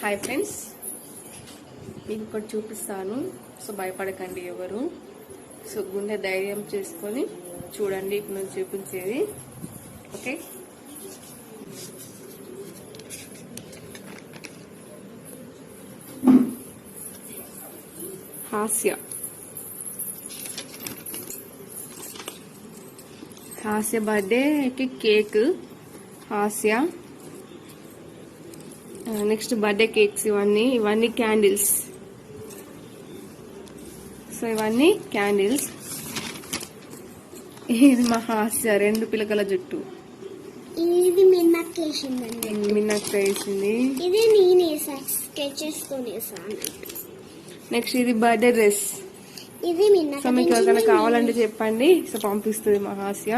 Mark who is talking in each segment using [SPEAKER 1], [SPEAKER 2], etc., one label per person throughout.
[SPEAKER 1] Hi friends మీకు ఒకటి చూపిస్తాను. సో భయపడకండి ఎవరు. సో గుండె ధైర్యం చేసుకొని చూడండి ఇప్పుడు నేను చూపించేది. ఓకే హాస్య. హాస్య బర్త్డేకి కేక్. హాస్య. నెక్స్ట్ బర్త్డే కేక్స్ ఇవన్నీ ఇవన్నీ క్యాండిల్స్ సో ఇవన్నీ క్యాండిల్స్ ఇది మా హాస్య రెండు పిలకల జుట్టు.
[SPEAKER 2] ఇది మిన్నక్ వేసిందండి.
[SPEAKER 1] మిన్నక్క వేసింది.
[SPEAKER 2] ఇది నేను స్కెచెస్తో
[SPEAKER 1] నెక్స్ట్ ఇది బర్త్డే డ్రెస్
[SPEAKER 2] ఇది
[SPEAKER 1] సో మీకు ఎవరికైనా కావాలంటే చెప్పండి. సో పంపిస్తుంది మా హాస్య.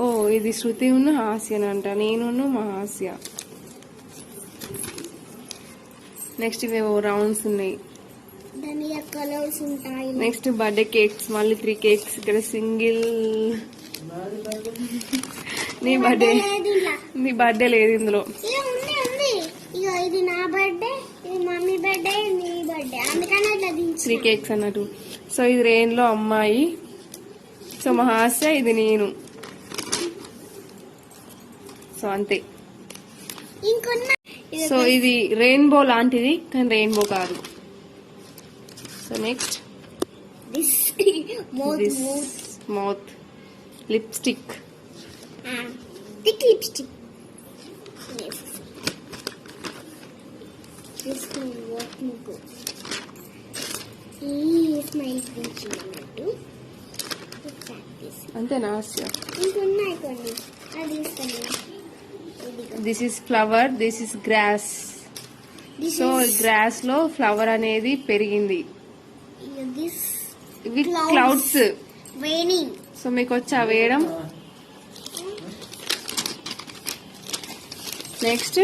[SPEAKER 1] ఓ ఇది శృతి ఉన్న హాస్యనంట. నేను మా హాస్య. నెక్స్ట్ ఇవేవో రౌండ్స్ ఉన్నాయి. నెక్స్ట్ బర్త్డే కేక్స్ మళ్ళీ త్రీ కేక్స్ ఇక్కడ సింగిల్ నీ బర్త్డే. నీ బర్త్డే లేదు ఇందులో.
[SPEAKER 2] ఇక ఉంది ఉంది. ఇక ఇది నా బర్త్డే ఇది మమ్మీ బర్త్డే నీ బర్త్డే అందుకని అట్లా
[SPEAKER 1] త్రీ కేక్స్ అన్నట్టు. సో ఇది రెయిన్లో అమ్మాయి. సో మా హాస్య ఇది నేను. సో అంతే.
[SPEAKER 2] ఇంకొన్న
[SPEAKER 1] సో ఇది రెయిన్బో లాంటిది కానీ రెయిన్బో కాదు. So next
[SPEAKER 2] mouth
[SPEAKER 1] lipstick
[SPEAKER 2] thick ఈ స్మైల్
[SPEAKER 1] అంతేనా హాస్య
[SPEAKER 2] ఇంకున్నాయి కొన్ని అది ఇదిగో
[SPEAKER 1] this is flower this is grass so గ్రాస్లో flower అనేది పెరిగింది. ఇవి
[SPEAKER 2] Clouds.
[SPEAKER 1] క్లౌడ్స్ సో మీకు వచ్చా వేయడం? నెక్స్ట్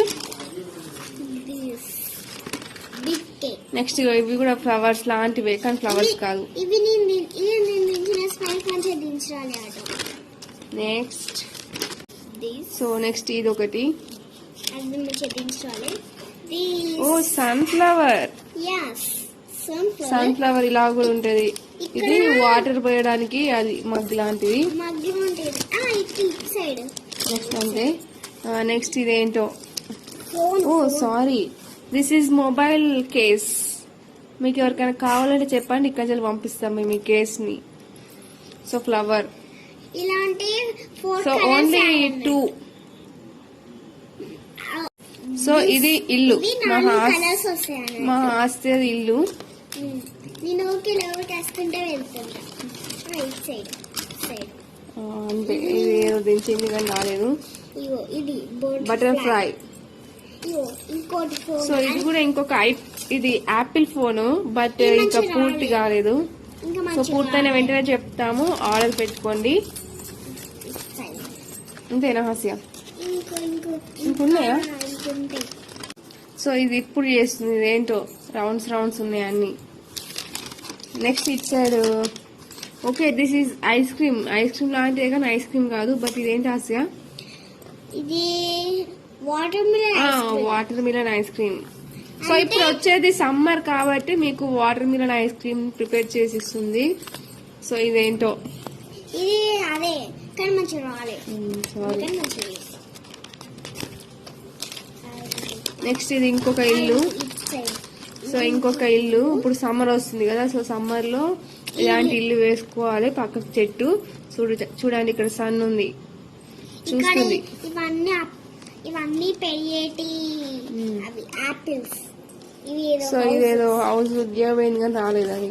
[SPEAKER 1] నెక్స్ట్ ఇవి కూడా ఫ్లవర్స్ లాంటివే కానీ ఫ్లవర్స్ కాదు. నెక్స్ట్ సో నెక్స్ట్ ఇది ఒకటి ఓ
[SPEAKER 2] సన్ఫ్లవర్
[SPEAKER 1] సన్ ఫ్లవర్ ఇలా కూడా ఉంటది. ఇది వాటర్ పోయడానికి అది మగ్ లాంటిది. నెక్స్ట్ అంటే నెక్స్ట్ ఇదేంటో? ఓ sorry this is mobile case మీకు ఎవరికైనా కావాలంటే చెప్పండి ఇక్కడ పంపిస్తాం మేము ఈ కేస్ని. సో ఫ్లవర్
[SPEAKER 2] ఇలాంటి
[SPEAKER 1] సో ఓన్లీ టూ సో ఇది ఇల్లు. మా హాస్య ఇల్లు.
[SPEAKER 2] నేను ఓకే లవ్ వేసుకుంటే వెళ్తుంటా. సైడ్ సైడ్
[SPEAKER 1] ఇది ఏదో దించింది కానీ రాలేదు.
[SPEAKER 2] ఇది
[SPEAKER 1] బటర్ఫ్లై. సో ఇది కూడా ఇంకొక ఐ ఇది యాపిల్ ఫోన్ బట్ ఇంకా పూర్తి కాలేదు. సో పూర్తయిన వెంటనే చెప్తాము. ఆర్డర్ పెట్టుకోండి. అంతేనా హాస్య?
[SPEAKER 2] ఇంకో ఇంకో
[SPEAKER 1] ఇంకున్నాయా? సో ఇది ఇప్పుడు చేస్తుంది? ఇది ఏంటో రౌండ్స్ రౌండ్స్ ఉన్నాయి అన్ని. Next it side okay this is ice cream. Ice cream లాంటిదే కానీ ఐస్ క్రీమ్ కాదు బట్ ఇదేంటి హాస్య?
[SPEAKER 2] ఇది watermelon
[SPEAKER 1] watermelon ice cream. So ఇప్పుడు వచ్చేది సమ్మర్ కాబట్టి మీకు watermelon ice cream prepare చేసి ఇస్తుంది. సో ఇదేంటో?
[SPEAKER 2] ఇది అదే కానీ మంచిగా రాలేదు
[SPEAKER 1] సారీ
[SPEAKER 2] కానీ మంచిగా లేదు.
[SPEAKER 1] నెక్స్ట్ ఇది ఇంకొక ఇల్లు. సో ఇంకొక ఇల్లు. ఇప్పుడు సమ్మర్ వస్తుంది కదా సో సమ్మర్లో ఇలాంటి ఇల్లు వేసుకోవాలి? పక్కకు చెట్టు. చూడు చూడండి ఇక్కడ సన్ ఉంది. చూస్తుంది.
[SPEAKER 2] ఇవన్నీ ఇవన్నీ పెరిగేటి
[SPEAKER 1] మ్మ్.
[SPEAKER 2] అవి ఆపిల్స్ ఇవి ఏదో
[SPEAKER 1] సో ఇదేదో హౌస్ ఉద్యోగమైంది కానీ రాలేదు అది.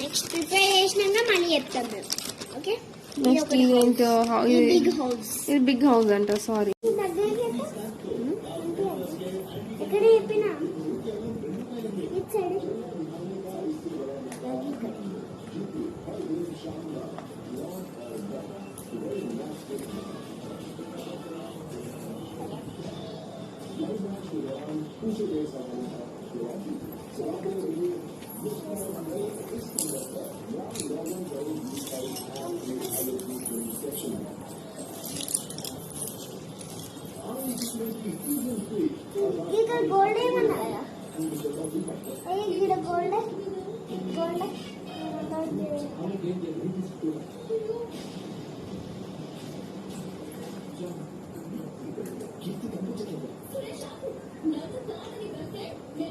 [SPEAKER 2] నెక్స్ట్ ప్రిపేర్ చేసినాక మళ్ళీ చెప్తాం ఓకే
[SPEAKER 1] నెక్స్ట్ ఇదేంటో
[SPEAKER 2] ఇది బిగ్ హౌస్
[SPEAKER 1] అంట సారీ
[SPEAKER 3] Thank
[SPEAKER 2] ఇక్కడ గోల్డ్ ఏమన్నా కదా ఏ ఇక్కడ గోల్డ్ గోల్డ్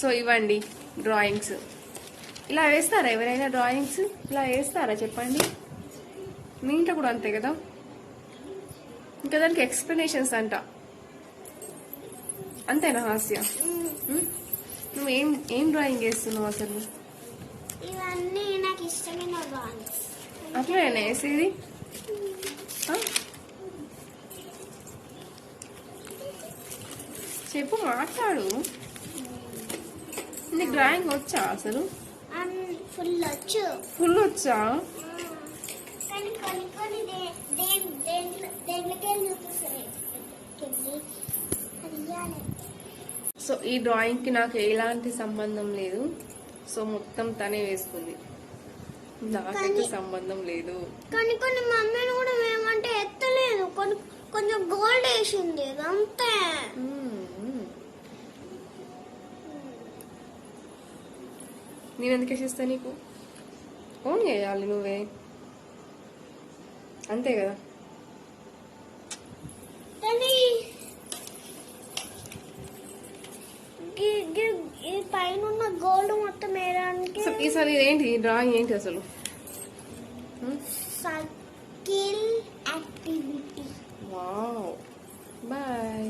[SPEAKER 1] సో ఇవ్వండి డ్రాయింగ్స్. ఇలా వేస్తారా ఎవరైనా డ్రాయింగ్స్? ఇలా వేస్తారా చెప్పండి. మీ ఇంట్లో కూడా అంతే కదా? ఇంకా దానికి ఎక్స్ప్లెనేషన్స్ అంట. అంతేనా హాస్య? నువ్వు ఏం ఏం డ్రాయింగ్ వేస్తున్నావు అసలు?
[SPEAKER 2] ఇవన్నీ నాకు ఇష్టమైన డ్రాయింగ్స్.
[SPEAKER 1] అట్లనే వేసేది? చెప్పు మాట్లాడు. నీకు డ్రాయింగ్ వచ్చా అసలు?
[SPEAKER 2] ఫుల్ వచ్చు.
[SPEAKER 1] ఫుల్ సో ఈ డ్రాయింగ్కి నాకు ఎలాంటి సంబంధం లేదు. సో మొత్తం తనే వేసుకుంది నాకైతే
[SPEAKER 2] కానీ-
[SPEAKER 1] సంబంధం లేదు.
[SPEAKER 2] కానీ కొన్ని మమ్మీని కూడా ఏమంటే ఎత్తలేదు. కొంచెం గోల్డ్ వేసింది. అంతే
[SPEAKER 1] నేను ఎందుకు వేసిస్తా నీకు ఓన్ చేయాలి నువ్వే అంతే కదా
[SPEAKER 2] గోల్డ్ మొత్తం
[SPEAKER 1] ఈసారి ఏంటి డ్రాయింగ్ ఏంటి అసలు వావ్
[SPEAKER 2] బాయ్